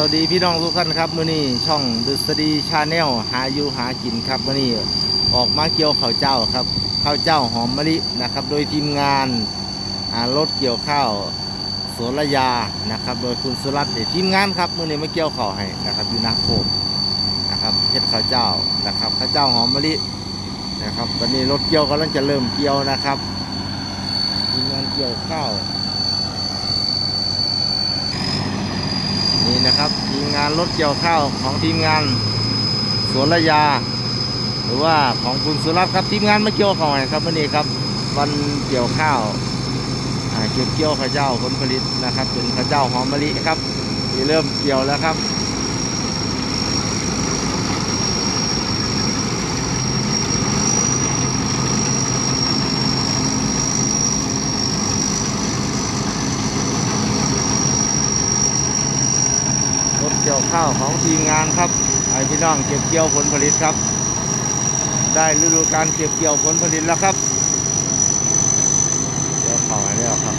สวัสดีพี่น้องทุกท่านครับมื้อนี้ช่องดุษฎีชาแนลหาอยู่หากินครับมื้อนี้ออกมาเกี่ยวข้าวเจ้าครับข้าวเจ้าหอมมะลินะครับ โดยทีมงานรถเกี่ยวข้าวสวนระยานะครับ โดยคุณสุรัตน์ทีมงานครับมื้อนี้มาเกี่ยวข้าวให้นะครับอยู่นาโคมนะครับเฮ็ดข้าวเจ้านะครับข้าวเจ้าหอมมะลินะครับวันนี้รถเกี่ยวกำลังจะเริ่มเกี่ยวนะครับทีมงานเกี่ยวข้าว นะครับทีมงานรถเกี่ยวข้าวของทีมงานสวนระยา หรือว่าของคุณสุรัตน์ครับทีมงานมาเกี่ยวข้าวให้ครับวันนี้ครับวันเกี่ยวข้าวอ่าเก็บเกี่ยวข้าวเจ้าผลผลิตนะครับ เป็นข้าวเจ้าหอมมะลิครับที่เริ่มเกี่ยวแล้วครับ กี่ยวข้าวของทีมงานครับไอพี่น้องเก็บเกี่ยวผลผลิตครับ ได้ฤดูการเก็บเกี่ยวผลผลิตแล้วครับ เดี๋ยวเข้ามาแล้วครับ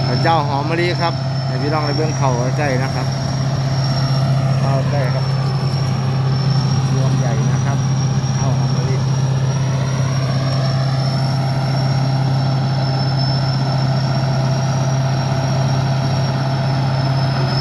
พระ เจ้าหอมมะลิครับให้พี่น้องในเบื้องเขาใกล้ๆนะครับ